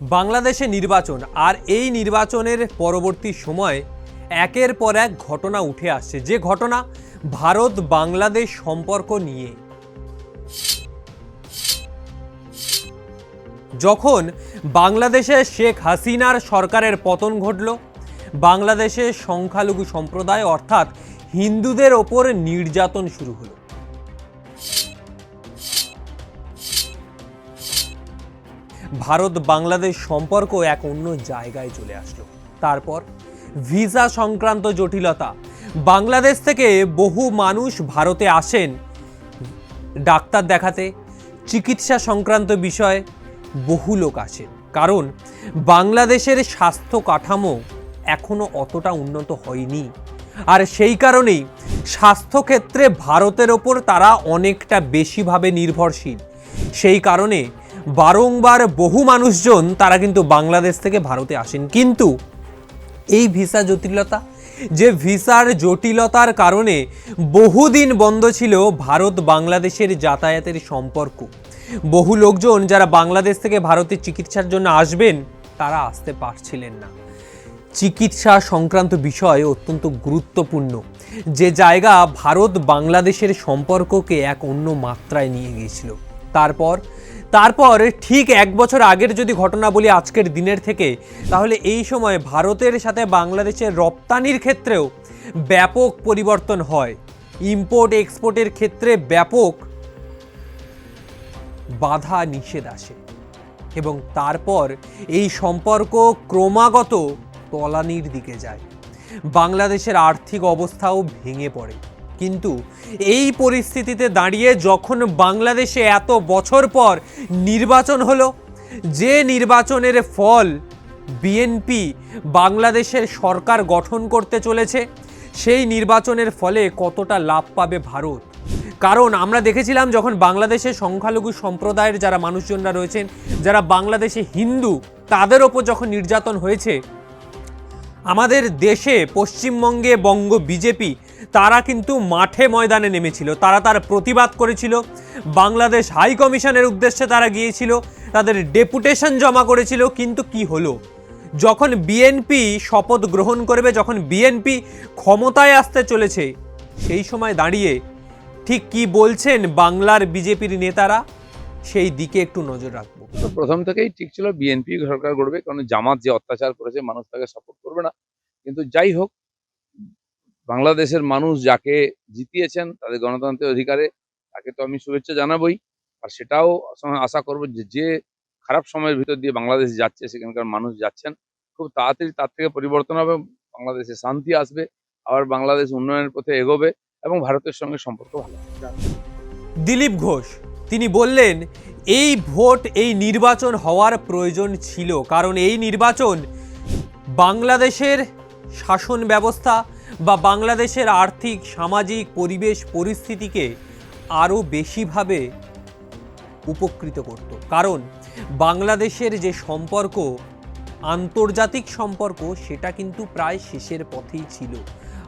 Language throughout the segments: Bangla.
বাংলাদেশে নির্বাচন আর এই নির্বাচনের পরবর্তী সময়ে একের পর এক ঘটনা উঠে আসছে। যে ঘটনা ভারত বাংলাদেশ সম্পর্ক নিয়ে। যখন বাংলাদেশে শেখ হাসিনার সরকারের পতন ঘটল, বাংলাদেশে সংখ্যালঘু সম্প্রদায় অর্থাৎ হিন্দুদের ওপর নির্যাতন শুরু হলো। ভারত বাংলাদেশ সম্পর্ক এক অন্য জায়গায় চলে আসলো। তারপর ভিসা সংক্রান্ত জটিলতা। বাংলাদেশ থেকে বহু মানুষ ভারতে আসেন। ডাক্তার দেখাতে, চিকিৎসা সংক্রান্ত বিষয়ে বহু লোক আসেন। কারণ বাংলাদেশের স্বাস্থ্য কাঠামো এখনও অতটা উন্নত হয়নি। আর সেই কারণেই স্বাস্থ্যক্ষেত্রে ভারতের ওপর তারা অনেকটা বেশিভাবে নির্ভরশীল। সেই কারণে বারংবার বহু মানুষজন তারা কিন্তু বাংলাদেশ থেকে ভারতে আসেন। কিন্তু এই ভিসা জটিলতা, যে ভিসার জটিলতার কারণে বহুদিন বন্ধ ছিল ভারত বাংলাদেশের যাতায়াতের সম্পর্ক। বহু লোকজন যারা বাংলাদেশ থেকে ভারতে চিকিৎসার জন্য আসবেন, তারা আসতে পারছিলেন না। চিকিৎসা সংক্রান্ত বিষয় অত্যন্ত গুরুত্বপূর্ণ। যে জায়গা ভারত বাংলাদেশের সম্পর্ককে এক অন্য মাত্রায় নিয়ে গিয়েছিল। তারপর তারপর ঠিক এক বছর আগের যদি ঘটনা বলি আজকের দিনের থেকে, তাহলে এই সময় ভারতের সাথে বাংলাদেশের রপ্তানির ক্ষেত্রেও ব্যাপক পরিবর্তন হয়। ইম্পোর্ট এক্সপোর্টের ক্ষেত্রে ব্যাপক বাধা নিষেধ আসে এবং তারপর এই সম্পর্ক ক্রমাগত তলানির দিকে যায়। বাংলাদেশের আর্থিক অবস্থাও ভেঙে পড়ে। কিন্তু এই পরিস্থিতিতে দাঁড়িয়ে যখন বাংলাদেশে এত বছর পর নির্বাচন হলো, যে নির্বাচনের ফল বিএনপি বাংলাদেশের সরকার গঠন করতে চলেছে, সেই নির্বাচনের ফলে কতটা লাভ পাবে ভারত? কারণ আমরা দেখেছিলাম যখন বাংলাদেশের সংখ্যালঘু সম্প্রদায়ের যারা মানুষজনরা রয়েছেন, যারা বাংলাদেশে হিন্দু, তাদের ওপর যখন নির্যাতন হয়েছে, আমাদের দেশে পশ্চিমবঙ্গে বঙ্গ বিজেপি তারা কিন্তু মাঠে ময়দানে নেমেছিল। তারা তার প্রতিবাদ করেছিল। বাংলাদেশ হাই কমিশনের উদ্দেশ্যে তারা গিয়েছিল। তাদের ডেপুটেশন জমা করেছিল। কিন্তু কি হলো? যখন বিএনপি শপথ গ্রহণ করবে, যখন বিএনপি ক্ষমতায় আসতে চলেছে, সেই সময় দাঁড়িয়ে ঠিক কি বলছেন বাংলার বিজেপির নেতারা? সেই দিকে একটু নজর রাখব। প্রথম থেকেই ঠিক ছিল, বিএনপি সরকার করবে কারণ জামাত যে অত্যাচার করেছে, মানুষ তাকে সাপোর্ট করবে না। কিন্তু যাই হোক বাংলাদেশের মানুষ যাকে জিতিয়েছেন, তাদের গণতন্ত্রের অধিকারে তাকে তো আমি শুভেচ্ছা জানাবই। আর সেটাও আশা করব যে যে খারাপ সময়ের ভিতর দিয়ে বাংলাদেশ যাচ্ছে, সেখানকার মানুষ যাচ্ছেন, খুব তাড়াতাড়ি তার থেকে পরিবর্তন হবে, বাংলাদেশে শান্তি আসবে, আবার বাংলাদেশ উন্নয়নের পথে এগোবে এবং ভারতের সঙ্গে সম্পর্ক ভালো দিলীপ ঘোষ, তিনি বললেন, এই ভোট, এই নির্বাচন হওয়ার প্রয়োজন ছিল, কারণ এই নির্বাচন বাংলাদেশের শাসন ব্যবস্থা বা বাংলাদেশের আর্থিক, সামাজিক পরিবেশ পরিস্থিতিকে আরও বেশিভাবে উপকৃত করত। কারণ বাংলাদেশের যে সম্পর্ক, আন্তর্জাতিক সম্পর্ক, সেটা কিন্তু প্রায় শেষের পথেই ছিল।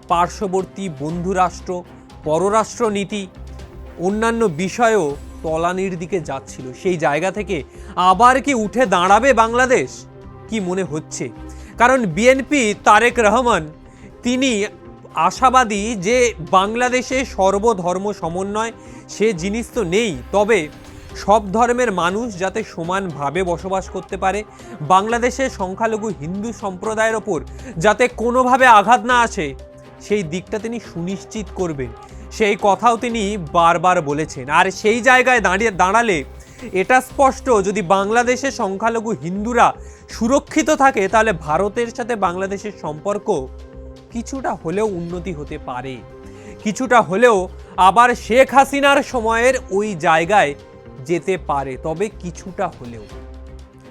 পার্শ্ববর্তী বন্ধুরাষ্ট্র পররাষ্ট্র নীতি অন্যান্য বিষয়ও তলানির দিকে যাচ্ছিল। সেই জায়গা থেকে আবার কি উঠে দাঁড়াবে বাংলাদেশ? কি মনে হচ্ছে? কারণ বিএনপি তারেক রহমান, তিনি আশাবাদী যে বাংলাদেশে সর্বধর্ম সমন্বয়, সে জিনিস তো নেই। তবে সব ধর্মের মানুষ যাতে সমানভাবে বসবাস করতে পারে বাংলাদেশের সংখ্যালঘু হিন্দু সম্প্রদায়ের ওপর যাতে কোনোভাবে আঘাত না আসে, সেই দিকটা তিনি সুনিশ্চিত করবেন। সেই কথাও তিনি বারবার বলেছেন। আর সেই জায়গায় দাঁড়িয়ে দাঁড়ালে এটা স্পষ্ট, যদি বাংলাদেশের সংখ্যালঘু হিন্দুরা সুরক্ষিত থাকে, তাহলে ভারতের সাথে বাংলাদেশের সম্পর্ক কিছুটা হলেও উন্নতি হতে পারে। কিছুটা হলেও আবার শেখ হাসিনার সময়ের ওই জায়গায় যেতে পারে, তবে কিছুটা হলেও।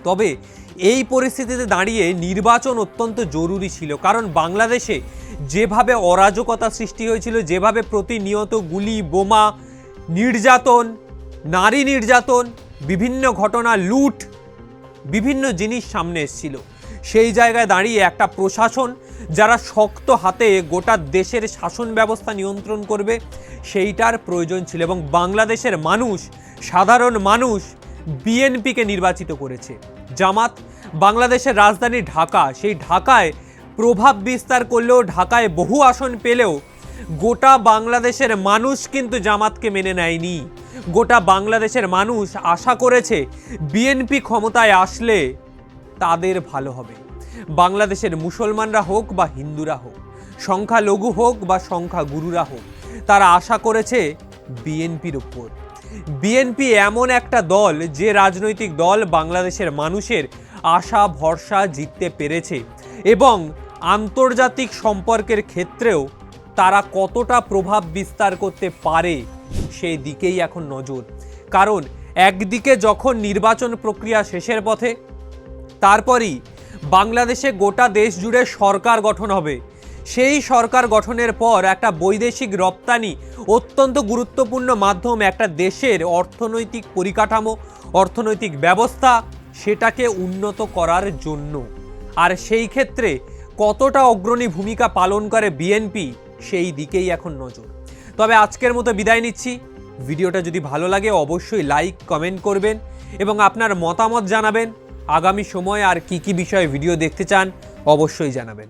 তবে এই পরিস্থিতিতে দাঁড়িয়ে নির্বাচন অত্যন্ত জরুরি ছিল, কারণ বাংলাদেশে যেভাবে অরাজকতা সৃষ্টি হয়েছিল, যেভাবে প্রতিনিয়ত গুলি, বোমা, নির্যাতন, নারী নির্যাতন, বিভিন্ন ঘটনা, লুট, বিভিন্ন জিনিস সামনে এসেছিল। সেই জায়গায় দাঁড়িয়ে একটা প্রশাসন যারা শক্ত হাতে গোটা দেশের শাসন ব্যবস্থা নিয়ন্ত্রণ করবে, সেইটার প্রয়োজন ছিল এবং বাংলাদেশের মানুষ, সাধারণ মানুষ বিএনপিকে নির্বাচিত করেছে। জামাত বাংলাদেশের রাজধানী ঢাকা, সেই ঢাকায় প্রভাব বিস্তার করলেও, ঢাকায় বহু আসন পেলেও গোটা বাংলাদেশের মানুষ কিন্তু জামাতকে মেনে নেয়নি। গোটা বাংলাদেশের মানুষ আশা করেছে, বিএনপি ক্ষমতায় আসলে তাদের ভালো হবে। বাংলাদেশের মুসলমানরা হোক বা হিন্দুরা হোক, সংখ্যালঘু হোক বা সংখ্যাগুরুরা হোক, তারা আশা করেছে বিএনপির উপর। বিএনপি এমন একটা দল যে রাজনৈতিক দল বাংলাদেশের মানুষের আশা, ভরসা জিততে পেরেছে এবং আন্তর্জাতিক সম্পর্কের ক্ষেত্রেও তারা কতটা প্রভাব বিস্তার করতে পারে সেই দিকেই এখন নজর। কারণ একদিকে যখন নির্বাচন প্রক্রিয়া শেষের পথে তারপরই বাংলাদেশে গোটা দেশ জুড়ে সরকার গঠন হবে। সেই সরকার গঠনের পর একটা বৈদেশিক রপ্তানি অত্যন্ত গুরুত্বপূর্ণ মাধ্যম, একটা দেশের অর্থনৈতিক পরিকাঠামো, অর্থনৈতিক ব্যবস্থা সেটাকে উন্নত করার জন্য। আর সেই ক্ষেত্রে কতটা অগ্রণী ভূমিকা পালন করে বিএনপি, সেই দিকেই এখন নজর। তবে আজকের মতো বিদায় নিচ্ছি। ভিডিওটা যদি ভালো লাগে, অবশ্যই লাইক, কমেন্ট করবেন এবং আপনার মতামত জানাবেন। আগামী সময়ে আর কি কি বিষয়ে ভিডিও দেখতে চান অবশ্যই জানাবেন।